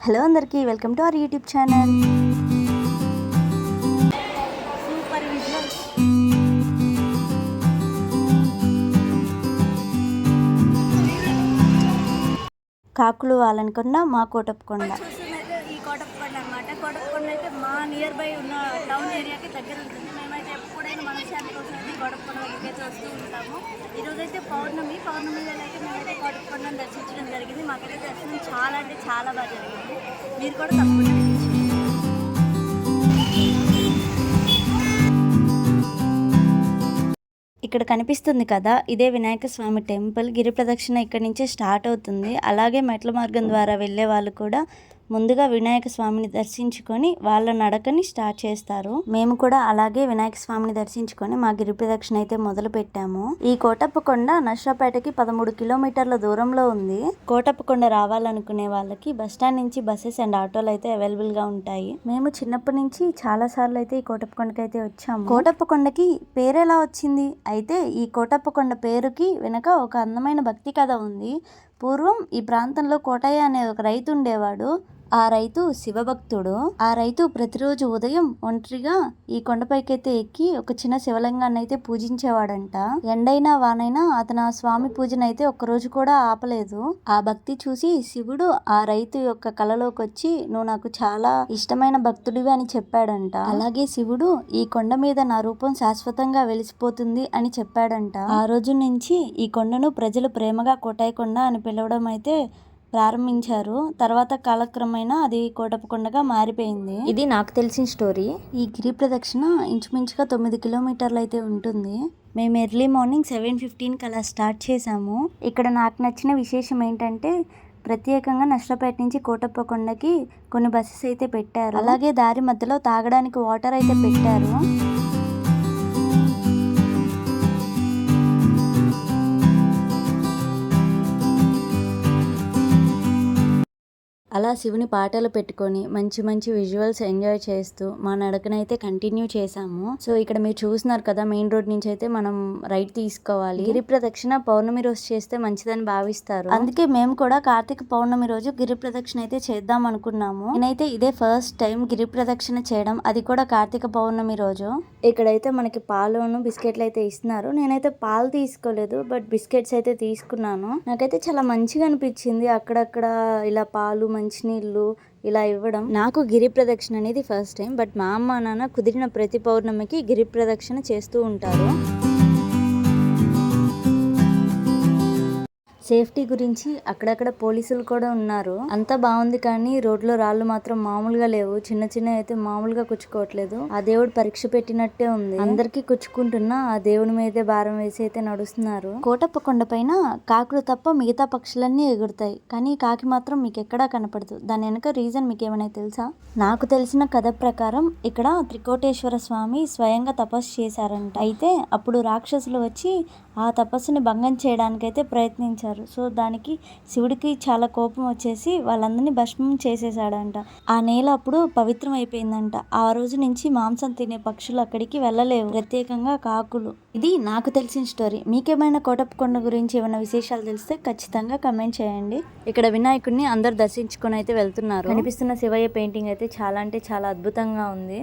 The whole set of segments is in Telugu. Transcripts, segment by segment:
హలో అందరికీ welcome to our YouTube channel. Super visual కాకులు వాళ్ళనుకున్న మా కోటప్పకొండ ఈ కోటప్పకొండ అనమాట కోటప్పకొండ అయితే మా నియర్ బై ఉన్న టౌన్ ఏరియాకి దగ్గర ఉంటుంది. మేమైతే ఎప్పుడైనా మనశ్శాంతి కోసం అయితే కోటప్పకొండ దగ్గరికి వస్తూ ఉంటాము. ఈరోజైతే అయితే పౌర్ణమి. పౌర్ణమి రోజు అయితే మేమైతే కోటప్పకొండను దర్శించడం జరిగింది. మాకైతే దర్శనం చాలా అంటే చాలా బాగా జరిగింది. మీరు కూడా తప్పకుండా ఇక్కడ కనిపిస్తుంది కదా ఇదే వినాయక స్వామి టెంపుల్. గిరి ప్రదక్షిణ ఇక్కడ నుంచే స్టార్ట్ అవుతుంది. అలాగే మెట్ల మార్గం ద్వారా వెళ్ళే వాళ్ళు కూడా ముందుగా వినాయక స్వామిని దర్శించుకొని వాళ్ళ నడకని స్టార్ట్ చేస్తారు. మేము కూడా అలాగే వినాయక స్వామిని దర్శించుకొని మా గిరి ప్రదక్షిణ అయితే మొదలు పెట్టాము. ఈ కోటప్పకొండ నర్సాపేటకి పదమూడు కిలోమీటర్ల దూరంలో ఉంది. కోటప్పకొండ రావాలనుకునే వాళ్ళకి బస్ స్టాండ్ నుంచి బస్సెస్ అండ్ ఆటోలు అయితే అవైలబుల్గా ఉంటాయి. మేము చిన్నప్పటి నుంచి చాలా సార్లు అయితే ఈ కోటప్పకొండకి అయితే వచ్చాము. కోటప్పకొండకి పేరు ఎలా వచ్చింది? అయితే ఈ కోటప్పకొండ పేరుకి వెనక ఒక అందమైన భక్తి కథ ఉంది. పూర్వం ఈ ప్రాంతంలో కోటయ్య అనే ఒక రైతు ఉండేవాడు. ఆ రైతు శివభక్తుడు. ఆ రైతు ప్రతిరోజు ఉదయం ఒంటరిగా ఈ కొండపైకైతే ఎక్కి ఒక చిన్న శివలింగాన్ని అయితే పూజించేవాడంట. ఎండైనా వానైనా అతను ఆ స్వామి పూజను అయితే ఒక్కరోజు కూడా ఆపలేదు. ఆ భక్తి చూసి శివుడు ఆ రైతు యొక్క కలలోకి వచ్చి నువ్వు నాకు చాలా ఇష్టమైన భక్తుడివి అని చెప్పాడంట. అలాగే శివుడు ఈ కొండ మీద నా రూపం శాశ్వతంగా వెలిసిపోతుంది అని చెప్పాడంట. ఆ రోజు నుంచి ఈ కొండను ప్రజలు ప్రేమగా కోటాయి కొండ అని పిలవడం అయితే ప్రారంభించారు. తర్వాత కాలక్రమేణా అది కోటప్పకొండగా మారిపోయింది. ఇది నాకు తెలిసిన స్టోరీ. ఈ గిరి ప్రదక్షిణ ఇంచుమించుగా తొమ్మిది కిలోమీటర్లు అయితే ఉంటుంది. మేము ఎర్లీ మార్నింగ్ సెవెన్ ఫిఫ్టీన్కి అలా స్టార్ట్ చేసాము ఇక్కడ నాకు నచ్చిన విశేషం ఏంటంటే ప్రత్యేకంగా నష్టపేట నుంచి కోటప్పకొండకి కొన్ని బస్సెస్ అయితే పెట్టారు. అలాగే దారి మధ్యలో తాగడానికి వాటర్ అయితే పెట్టారు. అలా శివుని పాటలు పెట్టుకొని మంచి మంచి విజువల్స్ ఎంజాయ్ చేస్తూ మా నడకనైతే కంటిన్యూ చేసాము సో ఇక్కడ మీరు చూస్తున్నారు కదా మెయిన్ రోడ్ నుంచి అయితే మనం రైట్ తీసుకోవాలి. గిరి ప్రదక్షిణ పౌర్ణమి రోజు చేస్తే మంచిదని భావిస్తారు. అందుకే మేము కూడా కార్తీక పౌర్ణమి రోజు గిరి ప్రదక్షిణ అయితే చేద్దాం అనుకున్నాము. నేనైతే ఇదే ఫస్ట్ టైం గిరి ప్రదక్షిణ చేయడం అది కూడా కార్తీక పౌర్ణమి రోజు. ఇక్కడైతే మనకి పాలును బిస్కెట్లు అయితే ఇస్తున్నారు. నేనైతే పాలు తీసుకోలేదు బట్ బిస్కెట్స్ అయితే తీసుకున్నాను. నాకైతే చాలా మంచిగా అనిపించింది అక్కడక్కడ ఇలా పాలు మంచి మంచినీళ్ళు ఇలా ఇవ్వడం. నాకు గిరి ప్రదక్షిణ అనేది ఫస్ట్ టైం బట్ మా అమ్మ నాన్న కుదిరిన ప్రతి పౌర్ణమికి గిరి ప్రదక్షిణ చేస్తూ ఉంటారు. సేఫ్టీ గురించి అక్కడక్కడ పోలీసులు కూడా ఉన్నారు. అంతా బాగుంది కానీ రోడ్లో రాళ్ళు మాత్రం మామూలుగా లేవు. చిన్న చిన్న అయితే మామూలుగా కుచ్చుకోవట్లేదు. ఆ దేవుడు పరీక్ష పెట్టినట్టే ఉంది. అందరికీ కుచ్చుకుంటున్నా ఆ దేవుడి మీదే భారం వేసి అయితే నడుస్తున్నారు. కోటప్ప కొండ పైన కాకులు తప్ప మిగతా పక్షులన్నీ ఎగురుతాయి. కానీ కాకి మాత్రం మీకు ఎక్కడా కనపడదు. దాని వెనక రీజన్ మీకు ఏమైనా తెలుసా? నాకు తెలిసిన కథ ప్రకారం ఇక్కడ త్రికోటేశ్వర స్వామి స్వయంగా తపస్సు చేశారంట. అయితే అప్పుడు రాక్షసులు వచ్చి ఆ తపస్సుని భంగం చేయడానికైతే ప్రయత్నించారు. సో దానికి శివుడికి చాలా కోపం వచ్చేసి వాళ్ళందరినీ భస్మం చేసేసాడంట ఆ నేల అప్పుడు పవిత్రం అయిపోయిందంట ఆ రోజు నుంచి మాంసం తినే పక్షులు అక్కడికి వెళ్ళలేవు. ప్రత్యేకంగా కాకులు. ఇది నాకు తెలిసిన స్టోరీ. మీకేమైనా కోటప్పకొండ గురించి ఏమైనా విశేషాలు తెలిస్తే ఖచ్చితంగా కమెంట్ చేయండి. ఇక్కడ వినాయకుడిని అందరు దర్శించుకొని అయితే వెళ్తున్నారు. కనిపిస్తున్న శివయ్య పెయింటింగ్ అయితే చాలా అంటే చాలా అద్భుతంగా ఉంది.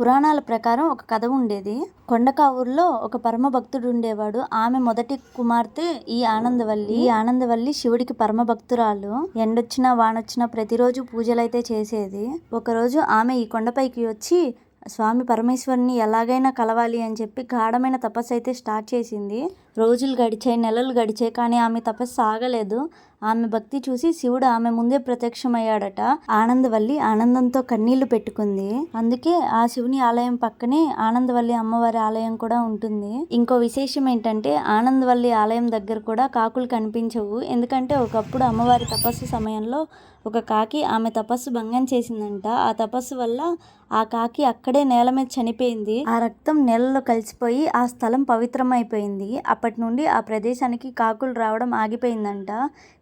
పురాణాల ప్రకారం ఒక కథ ఉండేది. కొండకావూరులో ఒక పరమ భక్తుడు ఉండేవాడు. ఆమె మొదటి కుమార్తె ఈ ఆనందవల్లి. ఈ ఆనందవల్లి శివుడికి పరమ భక్తురాలు ఎండొచ్చినా వానొచ్చినా ప్రతిరోజు పూజలైతే చేసేది. ఒకరోజు ఆమె ఈ కొండపైకి వచ్చి స్వామి పరమేశ్వరుని ఎలాగైనా కలవాలి అని చెప్పి గాఢమైన తపస్సు అయితే స్టార్ట్ చేసింది. రోజులు గడిచాయి నెలలు గడిచాయి కానీ ఆమె తపస్సు ఆగలేదు ఆమె భక్తి చూసి శివుడు ఆమె ముందే ప్రత్యక్షమయ్యాడట. ఆనందవల్లి ఆనందంతో కన్నీళ్ళు పెట్టుకుంది. అందుకే ఆ శివుని ఆలయం పక్కనే ఆనందవల్లి అమ్మవారి ఆలయం కూడా ఉంటుంది. ఇంకో విశేషం ఏంటంటే ఆనందవల్లి ఆలయం దగ్గర కూడా కాకులు కనిపించవు. ఎందుకంటే ఒకప్పుడు అమ్మవారి తపస్సు సమయంలో ఒక కాకి ఆమె తపస్సు భంగం చేసిందంట. ఆ తపస్సు వల్ల ఆ కాకి అక్కడే నేల మీద చనిపోయింది. ఆ రక్తం నేలలో కలిసిపోయి ఆ స్థలం పవిత్రమైపోయింది. అప్పటి అప్పటి నుండి ఆ ప్రదేశానికి కాకులు రావడం ఆగిపోయిందంట.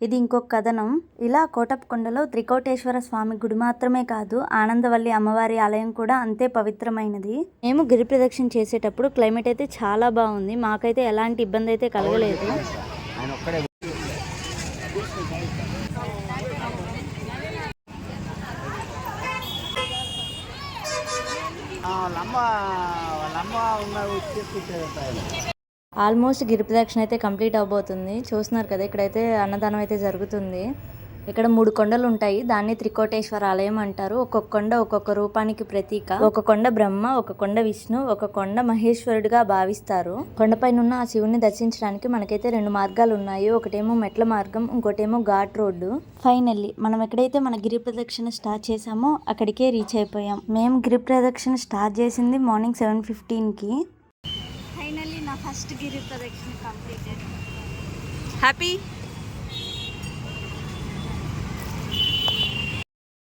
ఇది ఇంకొక కథనం. ఇలా కోటప్పకొండలో త్రికోటేశ్వర స్వామి గుడి మాత్రమే కాదు ఆనందవల్లి అమ్మవారి ఆలయం కూడా అంతే పవిత్రమైనది. మేము గిరి ప్రదక్షిణ చేసేటప్పుడు క్లైమేట్ అయితే చాలా బాగుంది. మాకైతే ఎలాంటి ఇబ్బంది అయితే కలగలేదు. వాళ్ళమ్మ వాళ్ళమ్మ ఉన్న వచ్చి ఆల్మోస్ట్ గిరి ప్రదక్షిణ అయితే కంప్లీట్ అవబోతుంది. చూస్తున్నారు కదా ఇక్కడైతే అన్నదానం అయితే జరుగుతుంది. ఇక్కడ మూడు కొండలు ఉంటాయి. దాన్ని త్రికోటేశ్వర ఆలయం అంటారు. ఒక్కొక్క కొండ ఒక్కొక్క రూపానికి ప్రతీక. ఒక కొండ బ్రహ్మ ఒక కొండ విష్ణు ఒక కొండ మహేశ్వరుడిగా భావిస్తారు. కొండపైన ఉన్న ఆ శివుని దర్శించడానికి మనకైతే రెండు మార్గాలు ఉన్నాయి. ఒకటేమో మెట్ల మార్గం ఇంకోటేమో ఘాట్ రోడ్డు. ఫైనల్లీ మనం ఎక్కడైతే మన గిరి ప్రదక్షిణ స్టార్ట్ చేసామో అక్కడికే రీచ్ అయిపోయాం. మేము గిరి ప్రదక్షిణ స్టార్ట్ చేసింది మార్నింగ్ సెవెన్ ఫిఫ్టీన్కి ఫైనల్లీ నా ఫస్ట్ గిరి ప్రదక్షిణ కంప్లీటెడ్ హ్యాపీ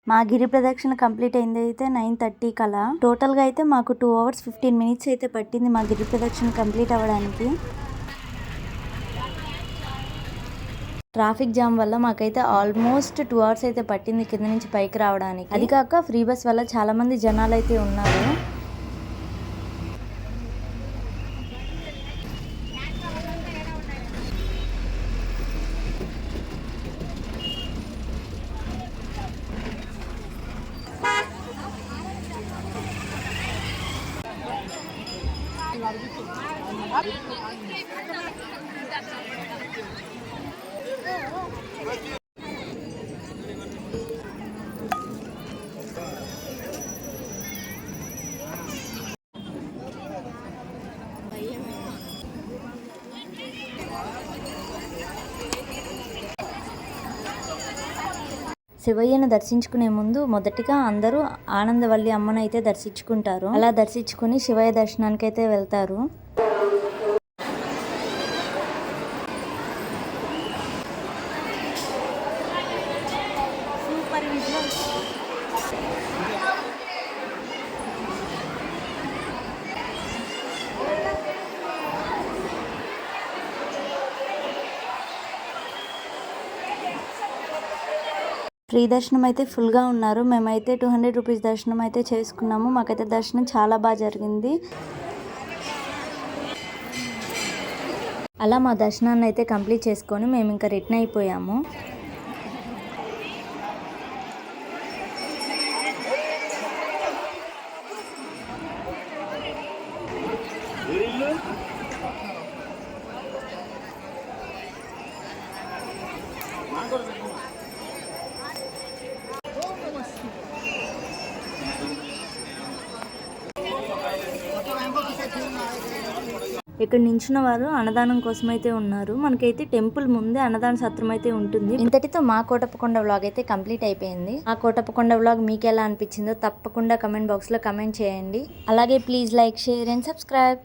మా గిరి ప్రదక్షిణ కంప్లీట్ అయింది అయితే నైన్ థర్టీ కలా. టోటల్గా అయితే మాకు టూ అవర్స్ ఫిఫ్టీన్ మినిట్స్ అయితే పట్టింది మా గిరి ప్రదక్షిణ కంప్లీట్ అవ్వడానికి. ట్రాఫిక్ జామ్ వల్ల మాకైతే ఆల్మోస్ట్ టూ అవర్స్ అయితే పట్టింది కింద నుంచి పైకి రావడానికి. అది కాక ఫ్రీ బస్ వల్ల చాలా మంది జనాలు అయితే ఉన్నారు. శివయ్యను దర్శించుకునే ముందు మొదటిగా అందరూ ఆనందవల్లి అమ్మను అయితే దర్శించుకుంటారు. అలా దర్శించుకుని శివయ్య దర్శనానికి అయితే వెళ్తారు. ఫ్రీ దర్శనం అయితే ఫుల్గా ఉన్నారు. మేమైతే టూ హండ్రెడ్ రూపీస్ దర్శనం అయితే చేసుకున్నాము. మాకైతే దర్శనం చాలా బాగా జరిగింది. అలా మా దర్శనాన్ని అయితే కంప్లీట్ చేసుకొని మేము ఇంకా రిటర్న్ అయిపోయాము. ఇక్కడ నించున్న వారు అన్నదానం కోసం అయితే ఉన్నారు. మనకైతే టెంపుల్ ముందే అన్నదాన సత్రం అయితే ఉంటుంది. ఇంతటితో మా కోటప్పకొండ వ్లాగ్ అయితే కంప్లీట్ అయిపోయింది. ఆ కోటప్పకొండ వ్లాగ్ మీకు ఎలా అనిపించిందో తప్పకుండా కమెంట్ బాక్స్లో కమెంట్ చేయండి. అలాగే please like share and subscribe